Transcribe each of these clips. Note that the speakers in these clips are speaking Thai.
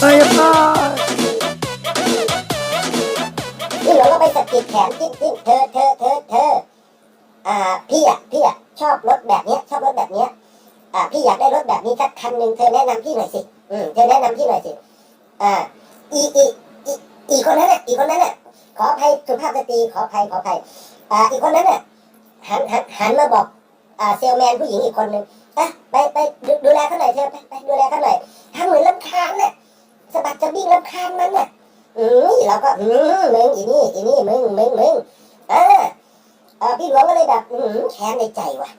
ไปค่ะพี่หลวงก็ไปสะกิดแขนจิ้มจิ้มเธอเธอเธอเธออ่าพี่อะพี่อะชอบรถแบบเนี้ยชอบรถแบบเนี้ยอ่าพี่อยากได้รถแบบนี้สักคันหนึ่งเธอแนะนำพี่หน่อยสิอืมเธอแนะนำพี่หน่อยสิอ่าอีอีอีอีคนนั้นน่ะอีคนนั้นน่ะขออภัยสุภาพสตรีขออภัยขออภัยอ่าอีกคนนั้นน่ะหันหันหันมาบอกอ่าเซลแมนผู้หญิงอีกคนหนึ่งอะไปไปดูดูแลเขาหน่อยเธอไปไปดูแลเขาหน่อยทำเหมือนลำคาญน่ะ จะบิ้งลำคาญมันน่ะอืมเราก็อืมมึงอีนี่อีนี่มึงมึงมึงเออเออพี่หลวงก็เลยแบบอืมแค้นในใจวะ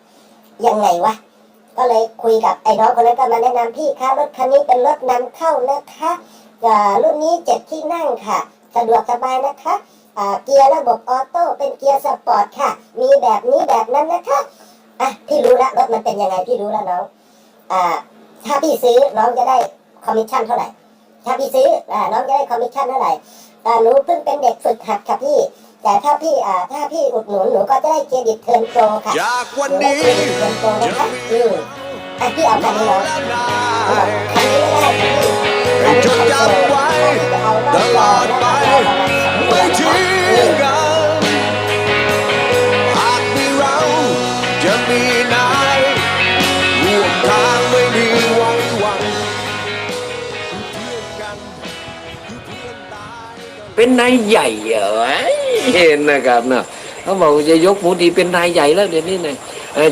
ยังไงวะก็เลยคุยกับไอ้น้องคนนั้นก็มาแนะนำพี่คะรถคันนี้เป็นรถนำเข้านะคะรุ่นนี้เจ็ดที่นั่งค่ะสะดวกสบายนะคะเกียร์ระบบออโต้เป็นเกียร์สปอร์ตค่ะ มีแบบนี้แบบนั้นนะคะอะพี่รู้ละรถมันเป็นยังไงพี่รู้แล้วน้องอ่าถ้าพี่ซื้อน้องจะได้คอมมิชชั่นเท่าไหร่ ถ้าพี่ซื้ออ่าน้องจะได้คอมมิชชั่นเท่าไหร่อ่าหนูเพิ่งเป็นเด็กฝึกหัดค่ะพี่ แต่ถ้าพี่อ่าถ้าพี่อุดหนุนหนูก็จะได้เครดิตเทิร์นโปรค่ะจากวันหนูได้นี้เครดิตเทิร์นโปรนะคะอืมอะพี่เอาคันนี้น้องและนาอ่ายคันนี้ไม่ได้ค่ะพี่ให้จดจำไว้ตลอดไปไม่ทิ้งกันหากมีเราจะมีนา เป็นนายใหญ่เหรอเห็นนะครับเนาะเขาบอกจะยกหมูดีเป็นนายใหญ่แล้วเดี๋ยวนี้นะ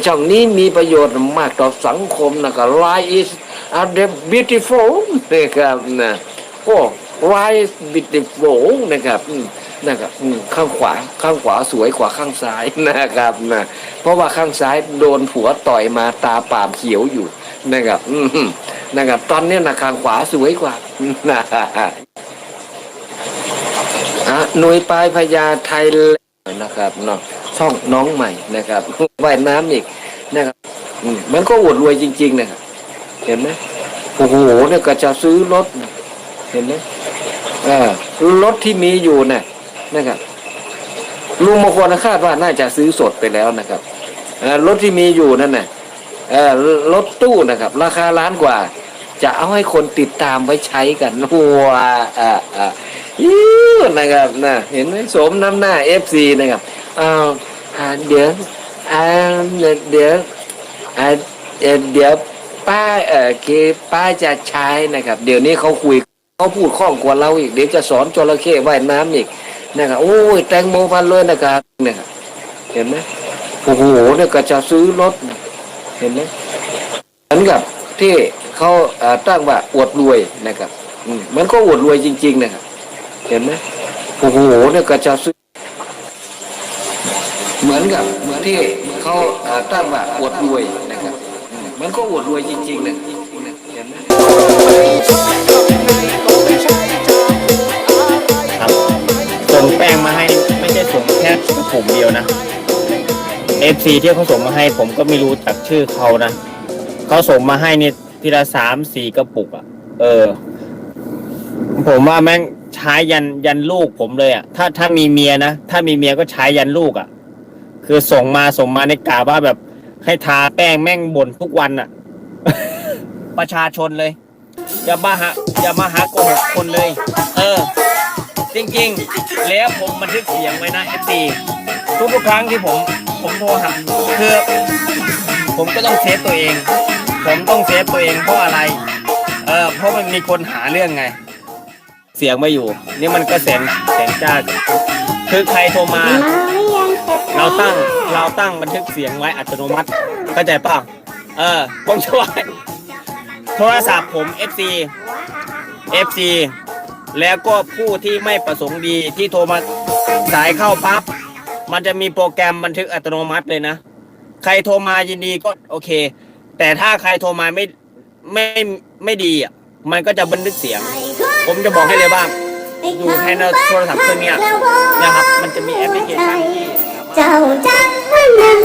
ช่องนี้มีประโยชน์มากต่อสังคมนะครับ Life is a beautiful นะครับนะโอ้ Life is beautiful นะครับนะครับข้างขวาข้างขวาสวยกว่าข้างซ้ายนะครับนะเพราะว่าข้างซ้ายโดนผัวต่อยมาตาปามเขียวอยู่นะครับนะครับตอนนี้นะข้างขวาสวยกว่านะ อะหน่วยปลายพญาไทยนะครับเนาะช่องน้องใหม่นะครับว่ายน้ำอีกนะครับมันก็อวดรวยจริง ๆ นะครับเห็นไหมโอ้โหเนี่ยก็จะซื้อรถเห็นไหมเออรถที่มีอยู่น่ะนะครับลุงมงคลคาดว่าน่าจะซื้อสดไปแล้วนะครับรถที่มีอยู่นั่นน่ะรถตู้นะครับ ราคาล้านกว่า จะเอาให้คนติดตามไว้ใช้กันว้าอ่าอ่ายิ้วนะครับนะเห็นไหมสมน้ำหน้าเอฟซีนะครับอ้าวอ่าเดี๋ยวอ่าเดี๋ยวอ่าเดี๋ยวป้าเออคือป้าจะใช้นะครับ เดี๋ยวนี้เขาคุยเขาพูดคล่องกว่าเราอีกเดี๋ยวจะสอนจระเข้ว่ายน้ำอีกนะครับโอ้ยแตงโมพันเลยนะครับนะครับเห็นไหมโอ้โหเนี่ยก็จะซื้อรถเห็นไหมเหมือนกับที่ เขาอ่าตั้งว่าอวดรวยนะครับมันก็อวดรวยจริง ๆ นะครับ เห็นไหมโอ้โหเนี่ยก็จะซื้อเหมือนกับเหมือนที่เขาอ่าตั้งว่าอวดรวยนะครับ มันก็อวดรวยจริงๆนะเห็นไหมครับส่งแป้งมาให้ไม่ใช่ส่งแค่กระปุกเดียวนะ FC ที่เขาส่งมาให้ผมก็ไม่รู้จักชื่อเขานะเขาส่งมาให้นี่ ทีละสามสี่กระปุกอะ่ะ เออ ผมว่าแม่งใช้ยันยันลูกผมเลยอะ่ะ ถ้าถ้ามีเมียนะถ้ามีเมียก็ใช้ยันลูกอะ่ะ คือส่งมาส่งมาในกาว่าแบบ ให้ทาแป้งแม่งบ่นทุกวันอะ่ะ ประชาชนเลย อย่ามาหาอย่ามาหาโกหกคนเลย เออ จริงๆ แล้วผมบันทึกเสียงไว้นะเอฟซีทุกๆครั้งที่ผม ผมโทรหาคือผมก็ต้องเซฟตัวเอง ผมต้องเซฟตัวเองเพราะอะไร เออเพราะมันมีคนหาเรื่องไง เสียงไม่อยู่ นี่มันก็แสงแสงจ้าคือใครโทรมา เราตั้งเราตั้งบันทึกเสียงไว้อัตโนมัติเข้าใจป่าเออผมช่วยโทรศัพท์ผม FC FC แล้วก็ผู้ที่ไม่ประสงค์ดีที่โทรมาสายเข้าปั๊บมันจะมีโปรแกรมบันทึกอัตโนมัติเลยนะ ใครโทรมายินดีก็โอเค แต่ถ้าใครโทรมาไม่ไม่ไม่ดีอะมันก็จะบันทึกเสียง ผมจะบอกให้เลยว่าอยู่ภายในโทรศัพท์เครื่องนี้นะครับ มันจะมีแอปพลิเคชันเจ้าจังมันนั่ง